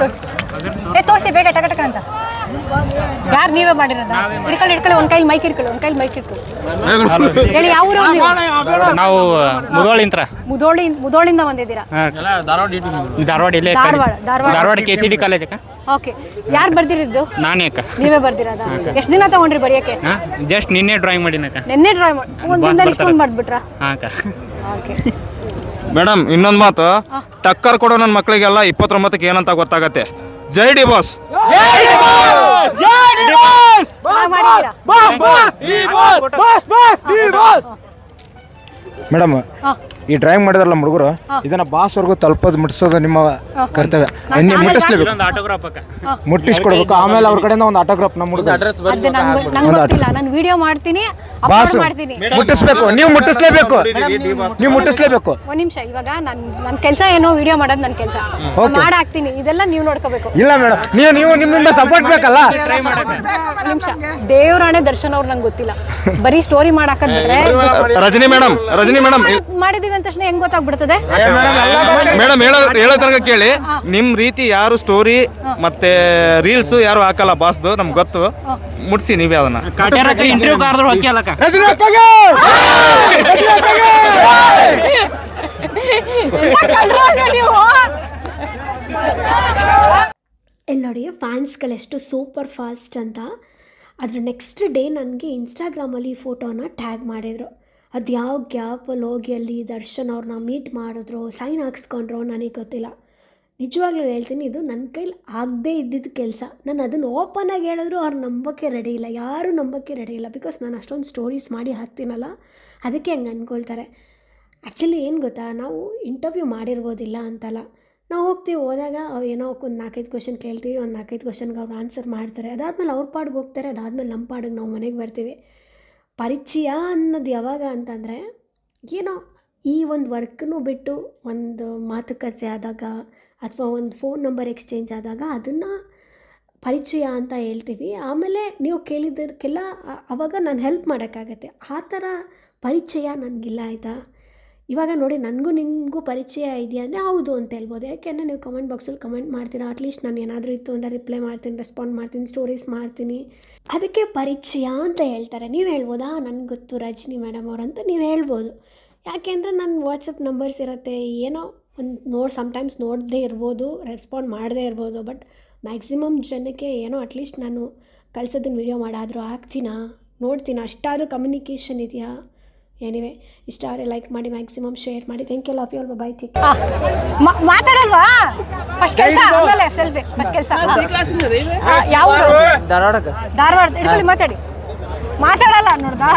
ತೋರ್ಸಿ. ಏ ತೋರಿಸಿ ಬೇಗ ಟಕ ಟಕ ಅಂತ. ಯಾರು ನೀವೇ ಮಾಡಿರೋದ? ಹಿಡ್ಕೊಳ್ಳಿ ಹಿಡ್ಕೊಳ್ಳಿ ಒಂದು ಕೈಲಿ ಮೈಕ್ ಹಿಡ್ಕೊಳ್ಳಿ ಒಂದು ಕೈಲಿ ಮೈಕ್ ಹಿಡ್ಕೊಳ್ಳಿ. ಹೇಳಿ ಯಾವ ಊರು ನೀವು? ನಾವು ಮುದೋಳಿಂತ್ರ ಮುದೋಳಿ ಮುದೋಳಿಂದ ಬಂದಿದ್ದೀರಾ? ಧಾರವಾಡ ಇಲ್ಲೇ Dharwad, Dharwad. K C D college ಅಕ್ಕ. ಓಕೆ ಯಾರು ಬರ್ದಿರಿದ್ದು ನಾನೇ ಅಕ್ಕ. ನೀವೇ ಬರ್ದಿರೋದ? ಎಷ್ಟು ದಿನ ತಗೊಂಡ್ರಿ ಬರೆಯಕ್ಕೆ? ಜಸ್ಟ್ ನಿನ್ನೆ ಡ್ರಾಯಿಂಗ್ ಮಾಡಿನಕ್ಕ. ನಿನ್ನೆ ಡ್ರಾಯಿಂಗ್ ಮಾಡಿ ಒಂದು ದಿನದಲ್ಲಿ ಇಷ್ಟೊಂದು ಮಾಡ್ಬಿಟ್ರಾ? ಹಾಂ ಅಕ್ಕ. ಓಕೆ ಮೇಡಮ್ ಇನ್ನೊಂದು ಮಾತು. ಟಕ್ಕರ್ ಕೊಡೋ ನನ್ನ ಮಕ್ಕಳಿಗೆಲ್ಲ ಇಪ್ಪತ್ತೊಂಬತ್ತಕ್ಕೆ ಏನಂತ ಗೊತ್ತಾಗತ್ತೆ. ಜೈ ಡಿ ಬಾಸ್ ಮೇಡಮ್ ಹಾಂ. ಈ ಡ್ರಾಯಿಂಗ್ ಮಾಡಿದ್ರಲ್ಲ ಹುಡುಗರು ಇದನ್ನ ಬಾಸ್ ವರ್ಗು ತಲುಪೋದು ಮುಟ್ಟಿಸೋದು ನಿಮ್ಮ ಕರ್ತವ್ಯ. ಎಣ್ಣೆ ಮುಟ್ಟಿಸ್ಲೇಬೇಕು. ಮುಟ್ಟಿಸ್ಕೊಡ್ಬೇಕು. ಆಮೇಲೆ ಅವ್ರ ಕಡೆಯಿಂದ ಒಂದು ಆಟೋಗ್ರಾಫ್ ನಮ್ಮ ಹುಡುಗ ಅದು ನಂಗೆ ನಂಗೆ ಗೊತ್ತಿಲ್ಲ. ನಾನು ವಿಡಿಯೋ ಮಾಡ್ತೀನಿ ಬಾಸು ಮಾಡ್ತೀನಿ. ಮುಟ್ಟಿಸ್ಬೇಕು. ನೀವು ಮುಟ್ಟಿಸ್ಲೇಬೇಕು. ನೀವು ಮುಟ್ಟಿಸ್ಲೇಬೇಕು. ಒಂದ್ ನಿಮಿಷ ಇವಾಗ ನನ್ ನನ್ನ ಕೆಲಸ ಏನೋ ವಿಡಿಯೋ ಮಾಡೋದು ನನ್ನ ಕೆಲಸ. ಮಾಡಿ ಹಾಕ್ತೀನಿ ಇದೆಲ್ಲ ನೀವು ನೋಡ್ಕೋಬೇಕು. ಇಲ್ಲ ಮೇಡಮ್ ನೀವು ನೀವು ನಿಮ್ಮಿಂದ ಸಪೋರ್ಟ್ ಬೇಕಲ್ಲ? ಒಂದ್ ನಿಮಿಷ. ದೇವರಾಣೆ ದರ್ಶನ್ ಅವ್ರು ನಂಗೆ ಗೊತ್ತಿಲ್ಲ. ಬರೀ ಸ್ಟೋರಿ ಮಾಡಾಕಂದ್ರೆ ರಜನಿ ಮೇಡಮ್ ರಜನಿ ಮೇಡಮ್ ಮಾಡಿದೀವಿ ಅಂದ ತಕ್ಷಣ ಹೆಂಗ್ ಗೊತ್ತಾಗ್ಬಿಡ್ತದೆ? ಮೇಡಮ್ ಹೇಳೋ ಹೇಳೋ ತನಕ ಕೇಳಿ. ನಿಮ್ ರೀತಿ ಯಾರು ಸ್ಟೋರಿ ಮತ್ತೆ ರೀಲ್ಸ್ ಯಾರು ಹಾಕಲ್ಲ ಬಾಸ್ದು ನಮ್ಗೆ ಗೊತ್ತು. ಮುಟ್ಸಿ ನೀವೇ ಅದನ್ನ. ಇಂಟರ್ವ್ಯೂ ಕಾರ್ದ್ರು ಇಲ್ಲಿ ನೋಡಿ ಫ್ಯಾನ್ಸ್ಗಳೆಷ್ಟು ಸೂಪರ್ ಫಾಸ್ಟ್ ಅಂತ. ಅದ್ರ ನೆಕ್ಸ್ಟ್ ಡೇ ನನಗೆ ಇನ್ಸ್ಟಾಗ್ರಾಮಲ್ಲಿ ಈ ಫೋಟೋನ ಟ್ಯಾಗ್ ಮಾಡಿದರು. ಅದು ಯಾವ ಗ್ಯಾಪಲ್ಲಿ ಹೋಗಿ ಅಲ್ಲಿ ದರ್ಶನ್ ಅವ್ರನ್ನ ಮೀಟ್ ಮಾಡಿದ್ರು ಸೈನ್ ಹಾಕ್ಸ್ಕೊಂಡ್ರು ನನಗೆ ಗೊತ್ತಿಲ್ಲ. ನಿಜವಾಗ್ಲೂ ಹೇಳ್ತೀನಿ, ಇದು ನನ್ನ ಕೈಲಿ ಆಗದೇ ಇದ್ದಿದ್ದ ಕೆಲಸ. ನಾನು ಅದನ್ನು ಆಗಿ ಹೇಳಿದ್ರು ಅವ್ರು ನಂಬೋಕ್ಕೆ ರೆಡಿ ಇಲ್ಲ. ಯಾರೂ ನಂಬೋಕ್ಕೆ ರೆಡಿ ಇಲ್ಲ. ಬಿಕಾಸ್ ನಾನು ಅಷ್ಟೊಂದು ಸ್ಟೋರೀಸ್ ಮಾಡಿ ಹಾಕ್ತೀನಲ್ಲ, ಅದಕ್ಕೆ ಹಂಗೆ ಅಂದ್ಕೊಳ್ತಾರೆ ಆ್ಯಕ್ಚುಲಿ ಏನು ಗೊತ್ತಾ, ನಾವು ಇಂಟರ್ವ್ಯೂ ಮಾಡಿರ್ಬೋದಿಲ್ಲ ಅಂತಲ್ಲ. ನಾವು ಹೋಗ್ತೀವಿ, ಹೋದಾಗ ಅವ್ರು ಏನೋ ಒಂದು ನಾಲ್ಕೈದು ಕ್ವಶನ್ ಕೇಳ್ತೀವಿ, ಒಂದು ನಾಲ್ಕೈದು ಕ್ವಶನ್ಗೆ ಅವ್ರು ಆನ್ಸರ್ ಮಾಡ್ತಾರೆ. ಅದಾದಮೇಲೆ ಅವ್ರ ಪಾಡಿಗೆ ಹೋಗ್ತಾರೆ, ಅದಾದಮೇಲೆ ನಮ್ಮ ಪಾಡಿಗೆ ನಾವು ಮನೆಗೆ ಬರ್ತೀವಿ. ಪರಿಚಯ ಅನ್ನೋದು ಯಾವಾಗ ಅಂತಂದರೆ, ಏನೋ ಈ ಒಂದು ವರ್ಕ್ನೂ ಬಿಟ್ಟು ಒಂದು ಮಾತುಕತೆ ಆದಾಗ ಅಥವಾ ಒಂದು ಫೋನ್ ನಂಬರ್ ಎಕ್ಸ್ಚೇಂಜ್ ಆದಾಗ ಅದನ್ನು ಪರಿಚಯ ಅಂತ ಹೇಳ್ತೀವಿ. ಆಮೇಲೆ ನೀವು ಕೇಳಿದ್ದಕ್ಕೆಲ್ಲ ಆವಾಗ ನಾನು ಹೆಲ್ಪ್ ಮಾಡೋಕ್ಕಾಗತ್ತೆ. ಆ ಥರ ಪರಿಚಯ ನನಗಿಲ್ಲ ಆಯಿತಾ? ಇವಾಗ ನೋಡಿ ನನಗೂ ನಿಮಗೂ ಪರಿಚಯ ಇದೆಯಾ ಅಂದರೆ ಹೌದು ಅಂತ ಹೇಳ್ಬೋದು. ಯಾಕೆಂದರೆ ನೀವು ಕಮೆಂಟ್ ಬಾಕ್ಸಲ್ಲಿ ಕಮೆಂಟ್ ಮಾಡ್ತೀರಾ? ಅಟ್ಲೀಸ್ಟ್ ನಾನು ಏನಾದರೂ ಇತ್ತು ಅಂದರೆ ರಿಪ್ಲೈ ಮಾಡ್ತೀನಿ ರೆಸ್ಪಾಂಡ್ ಮಾಡ್ತೀನಿ ಸ್ಟೋರೀಸ್ ಮಾಡ್ತೀನಿ. ಅದಕ್ಕೆ ಪರಿಚಯ ಅಂತ ಹೇಳ್ತಾರೆ. ನೀವು ಹೇಳ್ಬೋದಾ? ನನಗೆ ಗೊತ್ತು ರಜನಿ ಮೇಡಮ್ ಅವ್ರು ಅಂತ ನೀವು ಹೇಳ್ಬೋದು. ಯಾಕೆಂದರೆ ನನ್ನ ವಾಟ್ಸಪ್ ನಂಬರ್ಸ್ ಇರುತ್ತೆ, ಏನೋ ಒಂದು ನೋಡಿ ಸಮ್ಟೈಮ್ಸ್ ನೋಡದೇ ಇರ್ಬೋದು ರೆಸ್ಪಾಂಡ್ ಮಾಡದೇ ಇರ್ಬೋದು ಬಟ್ ಮ್ಯಾಕ್ಸಿಮಮ್ ಜನಕ್ಕೆ ಏನೋ ಅಟ್ಲೀಸ್ಟ್ ನಾನು ಕಳ್ಸೋದನ್ನ ವೀಡಿಯೋ ಮಾಡಾದರೂ ಹಾಕ್ತೀನಾ ನೋಡ್ತೀನಿ? ಅಷ್ಟಾದರೂ ಕಮ್ಯುನಿಕೇಷನ್ ಇದೆಯಾ? ಎನಿವೆ ಆದರೆ ಲೈಕ್ ಮಾಡಿ ಮ್ಯಾಕ್ಸಿಮಮ್ ಶೇರ್ ಮಾಡಿ. Thank you love you all bye take ಮಾತಾಡಲ್ವಾ? First ಕೆಲಸ ಆಮೇಲೆ ಸೆಲ್ಫಿ ಫಸ್ಟ್ ಕೆಲಸ. ಯಾವ ಧಾರವಾಡ ಧಾರವಾಡ ಮಾತಾಡಿ. ಮಾತಾಡಲ್ಲ ನೋಡ್ದಾ?